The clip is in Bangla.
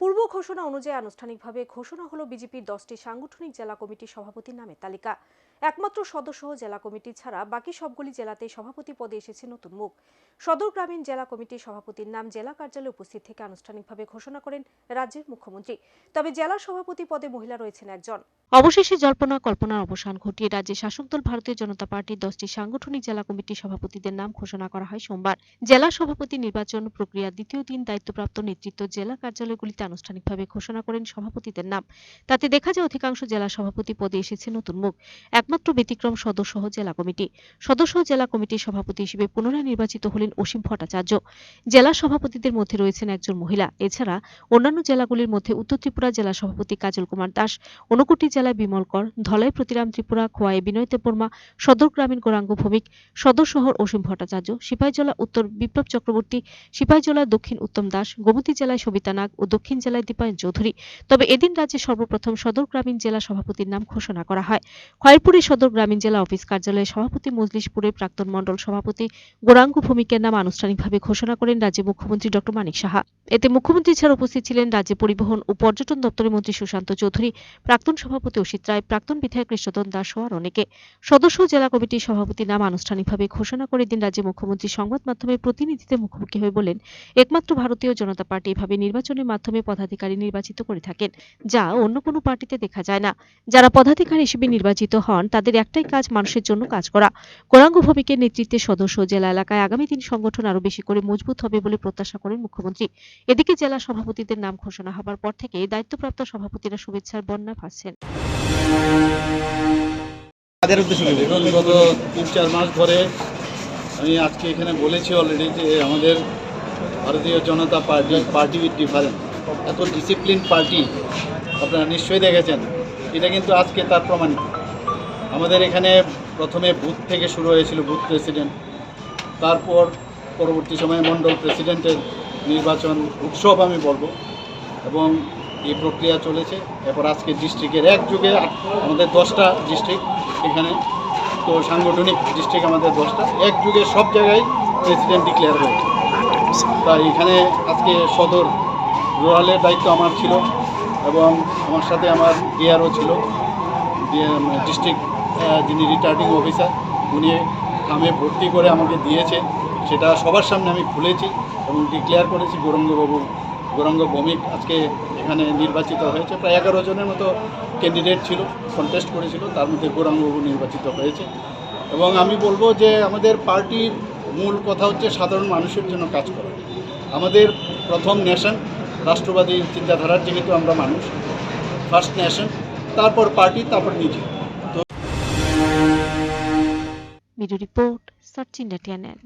পূর্ব ঘোষণা অনুযায়ী আনুষ্ঠানিকভাবে ঘোষণা হলো বিজেপির দশটি সাংগঠনিক জেলা কমিটির সভাপতির নামে তালিকা। একমাত্র সদস্য জেলা কমিটি ছাড়া বাকি সবগুলি জেলাতে সভাপতি পদে এসেছে নতুন মুখ। সদর গ্রামীণ জেলা কমিটির সভাপতির নাম জেলা কার্যালয়ে উপস্থিত থেকে আনুষ্ঠানিকভাবে ঘোষণা করেন রাজ্যের মুখ্যমন্ত্রী। তবে জেলা সভাপতি পদে মহিলা রয়েছেন একজন। অবশেষে জল্পনা, কল্পনার অবসান ঘটিয়ে রাজ্যের শাসক দল ভারতীয় জনতা পার্টির দশটি সাংগঠনিক জেলা কমিটির সভাপতিদের নাম ঘোষণা করা হয় সোমবার। জেলা সভাপতি নির্বাচন প্রক্রিয়ার দ্বিতীয় দিন দায়িত্বপ্রাপ্ত নেতৃত্ব জেলা কার্যালয়গুলিতে আনুষ্ঠানিকভাবে ঘোষণা করেন সভাপতিদের নাম। তাতে দেখা যায়, অধিকাংশ জেলা সভাপতি পদে এসেছে নতুন মুখ। একমাত্র ব্যতিক্রম সদস্য জেলা কমিটি। সদস্য জেলা কমিটির সভাপতি হিসেবে পুনরায় নির্বাচিত হলেন অসীম ভট্টাচার্য। জেলা সভাপতিদের মধ্যে রয়েছেন একজন মহিলা। এছাড়া অন্যান্য জেলাগুলির মধ্যে উত্তর ত্রিপুরা জেলা সভাপতি কাজল কুমার দাস ঊনকোটি জেলায় বিমল কর, ধলাই প্রতিরাম ত্রিপুরা, খোয়াই বিনয় দেববর্মা সদর গ্রামীণ গৌরাঙ্গ ভৌমিক, সদর শহর অসীম ভট্টাচার্য, সিপাহীজলা উত্তর বিপ্লব চক্রবর্তী, সিপাহীজলা দক্ষিণ উত্তম দাস, গোমতী জেলায় সবিতা নাগ ও দক্ষিণ জেলায় দীপায়ন চৌধুরী। তবে এদিন রাজ্যে সর্বপ্রথম সদর গ্রামীণ জেলা সভাপতির নাম ঘোষণা করা হয়। খয়েরপুরের সদর গ্রামীণ জেলা অফিস কার্যালয়ে সভাপতি মজলিশপুরের প্রাক্তন মন্ডল সভাপতি গৌরাঙ্গ ভৌমিকের নাম আনুষ্ঠানিকভাবে ঘোষণা করেন রাজ্যের মুখ্যমন্ত্রী ডক্টর মানিক সাহা। এতে মুখ্যমন্ত্রী ছাড়া উপস্থিত ছিলেন রাজ্য পরিবহন ও পর্যটন দপ্তরের মন্ত্রী সুশান্ত চৌধুরী, প্রাক্তন সভাপতি অসিত রায় প্রাক্তন বিধায়ক কৃষ্ণদন দাস আর অনেকে। সদস্য জেলা কমিটির সভাপতির নাম আনুষ্ঠানিকভাবে ঘোষণা করে দিন রাজ্যের মুখ্যমন্ত্রী সংবাদ মাধ্যমের প্রতিনিধিদের মুখোমুখি হয়ে বলেন, একমাত্র ভারতীয় জনতা পার্টি এভাবে নির্বাচনের মাধ্যমে পদাধিকারী নির্বাচিত করে থাকেন, যা অন্য কোনো পার্টিতে দেখা যায় না। যারা পদাধিকারী হিসেবে নির্বাচিত হন, তাদের একটাই কাজ মানুষের জন্য কাজ করা। গৌরাঙ্গ ভৌমিকের নেতৃত্বে সদস্য জেলা এলাকায় আগামী দিন সংগঠন আরও বেশি করে মজবুত হবে বলে প্রত্যাশা করেন মুখ্যমন্ত্রী। এদিকে জেলা সভাপতিদের নাম ঘোষণা হবার পর থেকে দায়িত্বপ্রাপ্ত সভাপতিরা শুভেচ্ছার বন্যা ভাসছেন। তাদের উদ্দেশ্যে গত তিন চার মাস ধরে আমি আজকে এখানে বলেছি অলরেডি যে আমাদের Bharatiya Janata party party with difference এত ডিসিপ্লিন পার্টি, আপনারা নিশ্চয়ই দেখেছেন। এটা কিন্তু আজকে তার প্রমাণিত। আমাদের এখানে প্রথমে বুথ থেকে শুরু হয়েছিল বুথ প্রেসিডেন্ট তারপর পরবর্তী সময়ে মণ্ডল প্রেসিডেন্টের নির্বাচন, উৎসব আমি বলব। এবং এই প্রক্রিয়া চলেছে। এরপর আজকে ডিস্ট্রিক্টের এক যুগে আমাদের দশটা ডিস্ট্রিক্ট এখানে। তো সাংগঠনিক ডিস্ট্রিক্ট আমাদের দশটা। এক যুগে সব জায়গায় প্রেসিডেন্ট ডিক্লেয়ার হয়েছে। তা এখানে আজকে সদর রুরালের দায়িত্ব আমার ছিল এবং আমার সাথে আমার ডিআরও ছিল। ডিস্ট্রিক্ট যিনি রিটার্নিং অফিসার উনি থামে ভর্তি করে আমাকে দিয়েছে। সেটা সবার সামনে আমি খুলেছি এবং ডিক্লেয়ার করেছি গৌরঙ্গবাবু গৌরঙ্গ ভৌমিক আজকে এখানে নির্বাচিত হয়েছে। প্রায় এগারো জনের মতো ক্যান্ডিডেট ছিল কন্টেস্ট করেছিল, তার মধ্যে গৌরাঙ্গবাবু নির্বাচিত হয়েছে। এবং আমি বলব যে আমাদের পার্টির মূল কথা হচ্ছে সাধারণ মানুষের জন্য কাজ করা। আমাদের প্রথম নেশন রাষ্ট্রবাদী চিন্তাধারার যেহেতু আমরা মানুষ ফার্স্ট নেশন তারপর পার্টি, তারপর নিজে। Video report TNN